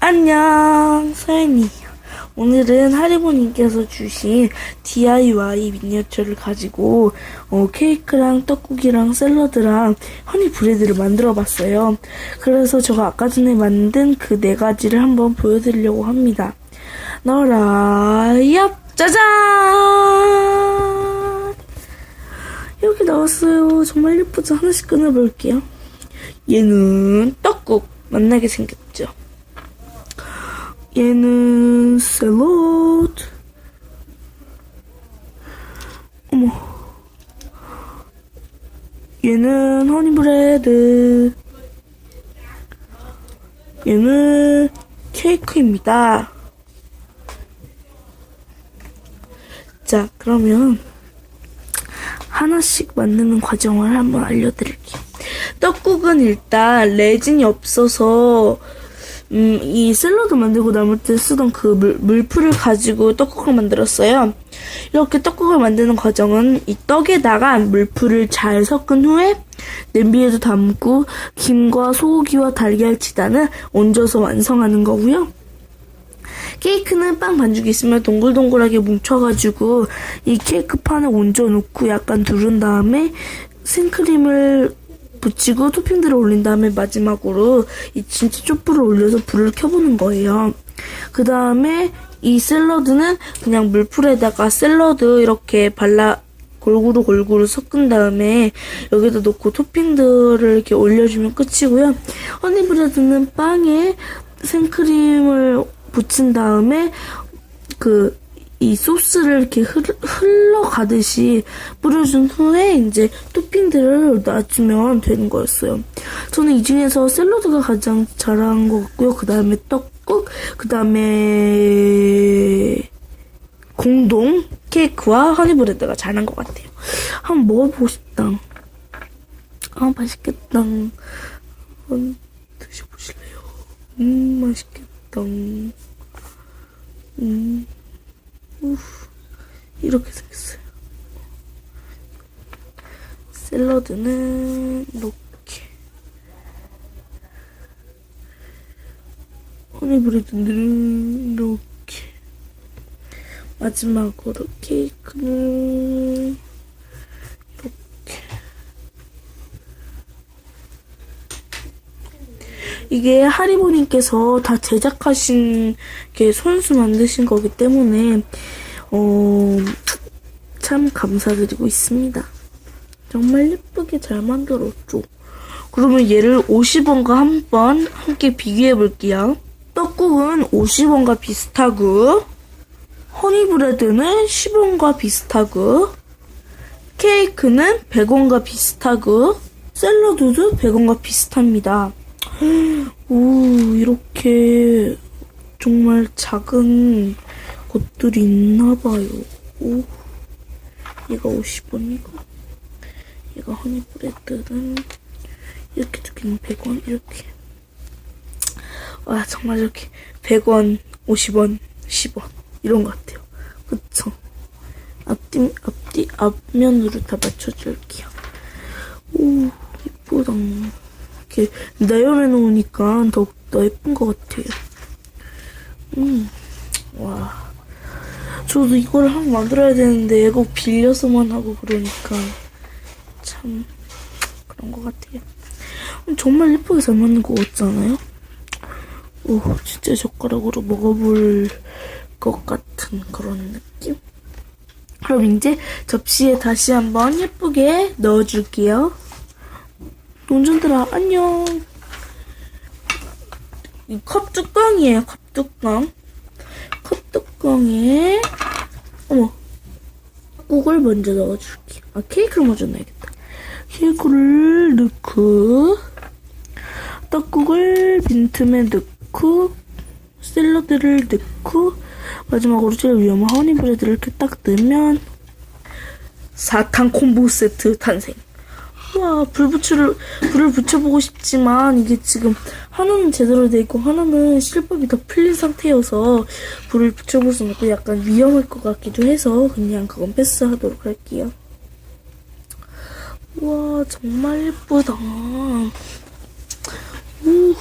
안녕, 서연이. 오늘은 하리보님께서 주신 DIY 미니어처를 가지고 어, 케이크랑 떡국이랑 샐러드랑 허니 브레드를 만들어 봤어요. 그래서 제가 아까 전에 만든 그 네 가지를 한번 보여드리려고 합니다. 나와라, 얍! 짜잔! 이렇게 나왔어요. 정말 예쁘죠? 하나씩 끊어볼게요. 얘는 떡국 만나게 생겼죠. 얘는 샐러드. 어머. 얘는 허니브레드. 얘는 케이크입니다. 자, 그러면 하나씩 만드는 과정을 한번 알려드릴게요. 떡국은 일단 레진이 없어서 음, 이 샐러드 만들고 남을 때 쓰던 그 물, 물풀을 가지고 떡국을 만들었어요. 이렇게 떡국을 만드는 과정은 이 떡에다가 물풀을 잘 섞은 후에 냄비에도 담고 김과 소고기와 달걀 치단을 얹어서 완성하는 거고요. 케이크는 빵 반죽이 있으면 동글동글하게 뭉쳐가지고 이 케이크 판에 얹어놓고 약간 두른 다음에 생크림을 붙이고 토핑들을 올린 다음에 마지막으로 이 진짜 촛불을 올려서 불을 켜보는 거예요. 그 다음에 이 샐러드는 그냥 물풀에다가 샐러드 이렇게 발라 골고루 골고루 섞은 다음에 여기다 놓고 토핑들을 이렇게 올려주면 끝이고요. 허니브레드는 빵에 생크림을 붙인 다음에 그 이 소스를 이렇게 흘, 흘러가듯이 뿌려준 후에 이제 토핑들을 놔주면 되는 거였어요. 저는 이 중에서 샐러드가 가장 잘한 것 같고요. 그 다음에 떡국, 그 다음에 공동 케이크와 허니브레드가 잘한 것 같아요. 한번 먹어보고 싶다. 아 맛있겠다. 한번 드셔보실래요? 음 맛있겠다. 음. 우 이렇게 생겼어요. 샐러드는 이렇게. 허니브레드는 이렇게. 마지막으로 케이크는 이렇게. 이게 하리보님께서 다 제작하신 게 손수 만드신 거기 때문에 어, 참 감사드리고 있습니다. 정말 예쁘게 잘 만들었죠. 그러면 얘를 50원과 한번 함께 비교해 볼게요. 떡국은 50원과 비슷하고 허니브레드는 10원과 비슷하고 케이크는 100원과 비슷하고 샐러드도 100원과 비슷합니다. 오, 이렇게 정말 작은 것들이 있나봐요. 오, 얘가 50원이고, 얘가 허니브레드는 이렇게 두 개는 100원, 이렇게. 와, 정말 이렇게 100원, 50원, 10원, 이런 것 같아요. 그쵸? 앞뒤, 앞뒤, 앞면으로 다 맞춰줄게요. 오, 이쁘다. 이렇게 나열해 놓으니까 더욱더 예쁜 것 같아요. 음, 와. 저도 이걸 한번 만들어야 되는데 얘가 빌려서만 하고 그러니까 참 그런 것 같아요. 음, 정말 예쁘게 잘 만든 것 같잖아요? 오, 진짜 젓가락으로 먹어볼 것 같은 그런 느낌? 그럼 이제 접시에 다시 한번 예쁘게 넣어줄게요. 논전들아 안녕. 이 컵 뚜껑이에요. 컵 뚜껑. 컵 뚜껑에 어머 국을 먼저 넣어줄게. 아 케이크를 먼저 넣어야겠다. 케이크를 넣고 떡국을 빈틈에 넣고 샐러드를 넣고 마지막으로 제일 위험한 허니브레드를 이렇게 딱 넣으면 사탕 콤보 세트 탄생. 우와, 불 붙여, 불을 붙여보고 싶지만, 이게 지금, 하나는 제대로 돼 있고, 하나는 실밥이 더 풀린 상태여서, 불을 붙여볼 수는 없고, 약간 위험할 것 같기도 해서, 그냥 그건 패스하도록 할게요. 우와, 정말 예쁘다. 우